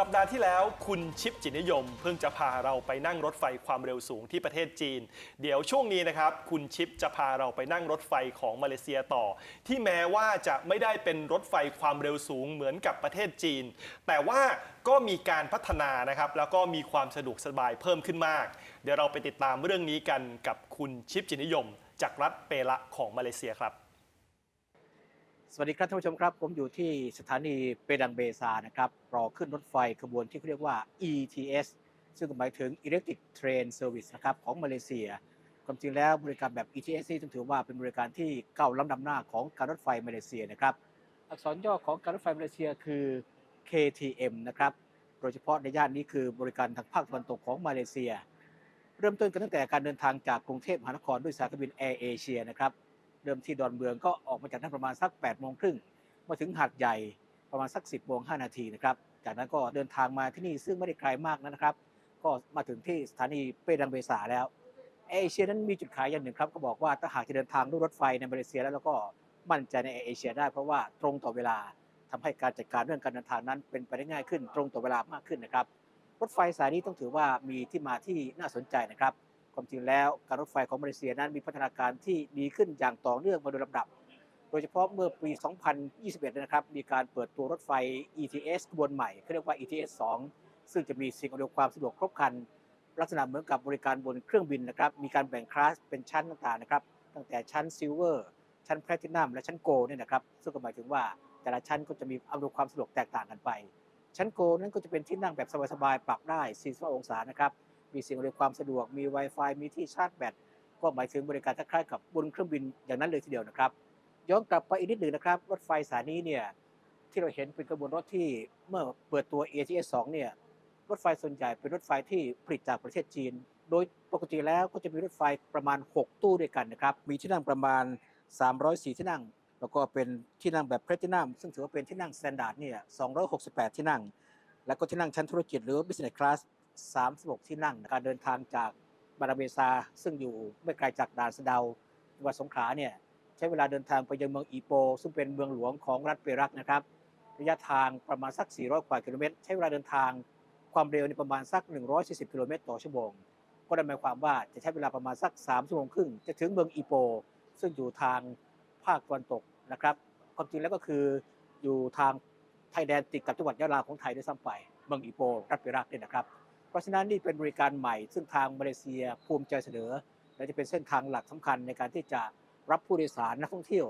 สัปดาห์ที่แล้วคุณชิปจิตนิยม เพิ่งจะพาเราไปนั่งรถไฟความเร็วสูงที่ประเทศจีน เดี๋ยวช่วงนี้นะครับ คุณชิปจะพาเราไปนั่งรถไฟของมาเลเซียต่อ ที่แม้ว่าจะไม่ได้เป็นรถไฟความเร็วสูงเหมือนกับประเทศจีน แต่ว่าก็มีการพัฒนานะครับ แล้วก็มีความสะดวกสบายเพิ่มขึ้นมาก เดี๋ยวเราไปติดตามเรื่องนี้กันกับคุณชิปจิตนิยม จากรัฐเปละของมาเลเซียครับ สวัสดีครับท่านผู้ชมครับ ผมอยู่ที่สถานีเปดังเบซานะครับรอขึ้นรถไฟขบวนที่เขาเรียกว่า ETS ซึ่งหมายถึง Electric Train Service นะครับของมาเลเซีย ความจริงแล้วบริการแบบ ETS นี่ต้องถือว่าเป็นบริการที่เก้าล้ำนำหน้าของการรถไฟมาเลเซียนะครับอักษรย่อของการรถไฟมาเลเซียคือ KTM นะครับโดยเฉพาะในย่านนี้คือบริการทางภาคตะวันตกของมาเลเซีย เริ่มต้นกันตั้งแต่การเดินทางจากกรุงเทพมหานครด้วยสายการบินแอร์เอเชียนะครับ เริ่มที่ดอนเมืองก็ออกมาจากนั้นประมาณสัก8โมงครึ่งมาถึงหาดใหญ่ประมาณสัก 10โมง5นาทีนะครับ จากนั้นก็เดินทางมาที่นี่ซึ่งไม่ได้ไกลมากนะครับ ก็มาถึงที่สถานีเปดังเบซาแล้วเอเชียนั้นมีจุดขายอย่างหนึ่งครับ ก็บอกว่าถ้าหากจะเดินทางด้วยรถไฟในมาเลเซียแล้วเราก็มั่นใจในเอเชียได้เพราะว่าตรงต่อเวลาทำให้การจัดการเรื่องการเดินทางนั้นเป็นไปได้ง่ายขึ้น ตรงต่อเวลามากขึ้นนะครับ รถไฟสายนี้ต้องถือว่ามีที่มาที่น่าสนใจนะครับ ความจริงแล้วการรถไฟของมาเลเซียนั้นมีพัฒนาการที่ดีขึ้นอย่างต่อเนื่องมาโดยลำดับ โดยเฉพาะเมื่อปี 2021 นะครับ มีการเปิดตัวรถไฟ ETS ขบวนใหม่เขาเรียกว่า ETS 2 ซึ่งจะมีสิ่งอำนวยความสะดวกครบครัน ลักษณะเหมือนกับบริการบนเครื่องบินนะครับ มีการแบ่งคลาสเป็นชั้นต่างๆนะครับ ตั้งแต่ชั้นซิลเวอร์ชั้นแพลตินัมและชั้นโกลเนี่ยนะครับ ซึ่งก็หมายถึงว่าแต่ละชั้นก็จะมีอำนวยความสะดวกแตกต่างกันไป ชั้นโกลนั้นก็จะเป็นที่นั่งแบบสบายๆ ปรับได้45องศานะครับ มีสิ่งอำนวยความสะดวก มี Wi-Fi มีที่ชาร์จแบต ก็หมายถึงบริการคล้ายๆกับบนเครื่องบินอย่างนั้นเลยทีเดียวนะครับ ย้อนกลับไปอีกนิดหนึ่งนะครับ รถไฟสายนี้เนี่ยที่เราเห็นเป็นกระบวนรถที่เมื่อเปิดตัว ATS 2เนี่ยรถไฟส่วนใหญ่เป็นรถไฟที่ผลิตจากประเทศจีน โดยปกติแล้วก็จะมีรถไฟประมาณ 6 ตู้ด้วยกันนะครับ มีที่นั่งประมาณ 304 ที่นั่ง แล้วก็เป็นที่นั่งแบบ Platinum ซึ่งถือว่าเป็นที่นั่ง Standard เนี่ย268 ที่นั่ง แล้วก็ที่นั่งชั้นธุรกิจหรือ Business Class 36 ที่นั่ง การเดินทางจากบาราเบซา ซึ่งอยู่ไม่ไกลจากด่านสะเดาจังหวัดสงขลาเนี่ยใช้เวลาเดินทางไปยังเมืองอีโป ซึ่งเป็นเมืองหลวงของรัฐเปรักนะครับ ระยะทางประมาณสัก 400 กว่ากิโลเมตร ใช้เวลาเดินทางความเร็วในประมาณสัก 140 กิโลเมตรต่อชั่วโมง ก็ได้หมายความว่าจะใช้เวลาประมาณสัก 3 ชั่วโมงครึ่ง จะถึงเมืองอีโป ซึ่งอยู่ทางภาคตะวันตกนะครับ ความจริงแล้วก็คืออยู่ทางไทยแดนติดกับจังหวัดยะลาของไทยด้วยซ้ำไป เมืองอีโป รัฐเปรักเนี่ยนะครับ ราะฉะนั้นนี่เป็นบริการใหม่ ซึ่งทางมาเลเซียภูมิใจเสนอ และจะเป็นเส้นทางหลักสำคัญในการที่จะรับผู้โดยสารนักท่องเที่ยว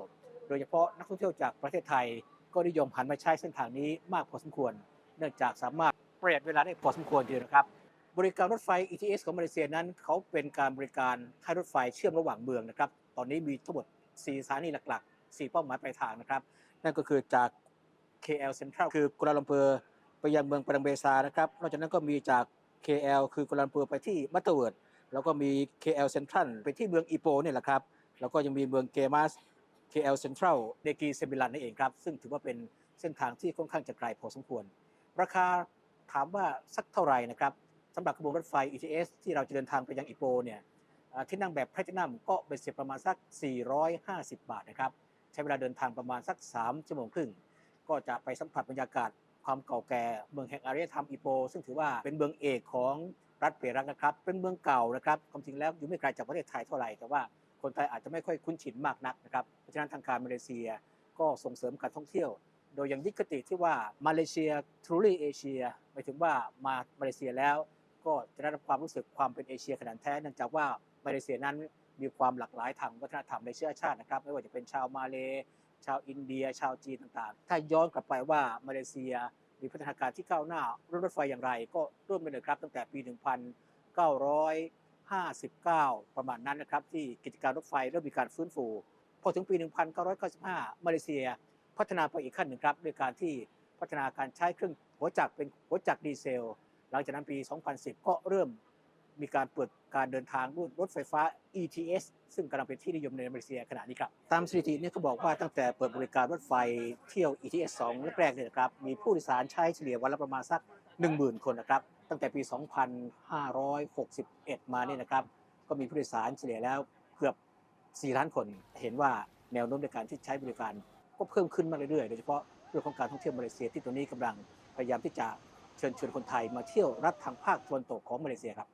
โดยเฉพาะนักท่องเที่ยวจากประเทศไทย ก็นิยมหันมาใช้เส้นทางนี้มากพอสมควร เนื่องจากสามารถประหยัดเวลาได้พอสมควรทีเดียวนะครับ บริการรถไฟ ETS ของมาเลเซียนั้น เขาเป็นการบริการให้รถไฟเชื่อมระหว่างเมืองนะครับ ตอนนี้มีทั้งหมด4สถานีหลักๆ 4 เป้าหมายปลายทางนะครับ นั่นก็คือจาก KL Central คือกัวลาลัมเปอร์ไปยังเมืองปาดังเบซานะครับ นอกจากนั้นก็มีจาก KL คือกัวลาลัมเปอร์ไปที่มัตเตอร์เวิร์ดแล้วก็มี KL Central ไปที่เมืองอีโปเนี่ยแหละครับ แล้วก็ยังมีเมืองเกมัส KL Central เดกีเซมิลันนั่นเองครับ ซึ่งถือว่าเป็นเส้นทางที่ค่อนข้างจะไกลพอสมควร ราคาถามว่าสักเท่าไหร่นะครับสำหรับขบวนรถไฟ ETS ที่เราจะเดินทางไปยังอีโปเนี่ยที่นั่งแบบแพลตินัมก็เป็นเสียประมาณสัก 450 บาทนะครับ ใช้เวลาเดินทางประมาณสัก 3 ชั่วโมงครึ่ง ก็จะไปสัมผัสบรรยากาศ ความเก่าแก่ เมืองแห่งอารยธรรมอีโป ซึ่งถือว่าเป็นเมืองเอกของรัฐเปรักนะครับ เป็นเมืองเก่านะครับความจริงแล้วอยู่ไม่ไกลจากประเทศไทยเท่าไหร่แต่ว่าคนไทยอาจจะไม่ค่อยคุ้นชินมากนักนะครับเพราะฉะนั้นทางการมาเลเซียก็ส่งเสริมการท่องเที่ยว โดยยังยึดคติที่ว่ามาเลเซีย truly Asia หมายถึงว่ามามาเลเซียแล้ว ก็จะได้รับความรู้สึกความเป็นเอเชียขนาดแท้เนื่องจากว่ามาเลเซียนั้น มีความหลากหลายทางวัฒนธรรมในเชื้อชาตินะครับ ไม่ว่าจะเป็นชาวมาเลชาวอินเดีย ชาวจีนต่างๆ ถ้าย้อนกลับไปว่ามาเลเซียมีพัฒนาการที่ก้าวหน้ารถรถไฟอย่างไร ก็เริ่มไปเลยครับ ตั้งแต่ปี 1959 ประมาณนั้นนะครับ ที่กิจการรถไฟเริ่มมีการฟื้นฟูพอถึงปี 1995 มาเลเซีย พัฒนาไปอีกขั้นหนึ่งครับด้วยการที่พัฒนาการใช้เครื่องหัวจักรเป็นหัวจักรดีเซล หลังจากนั้นปี 2010 ก็เริ่ม มีการเปิดการเดินทางด้วยรถไฟฟ้า ETS ซึ่งกำลังเป็นที่นิยมในมาเลเซียขณะนี้ครับ ตามสถิติเนี่ยก็บอกว่าตั้งแต่เปิดบริการรถไฟเที่ยว ETS 2แรกๆเนี่ยนะครับ มีผู้โดยสารใช้เฉลี่ยวันละประมาณสัก 10,000 คนนะครับ ตั้งแต่ปี 2561 มาเนี่ยนะครับ ก็มีผู้โดยสารเฉลี่ยแล้วเกือบ 4 ล้านคน เห็นว่าแนวโน้มในการที่ใช้บริการก็เพิ่มขึ้นมากเรื่อยๆ โดยเฉพาะเรื่องของการท่องเที่ยวมาเลเซียที่ตัวนี้กำลังพยายามที่จะเชิญชวนคนไทยมาเที่ยวรัฐทางภาคตะวันตกของมาเลเซียครับ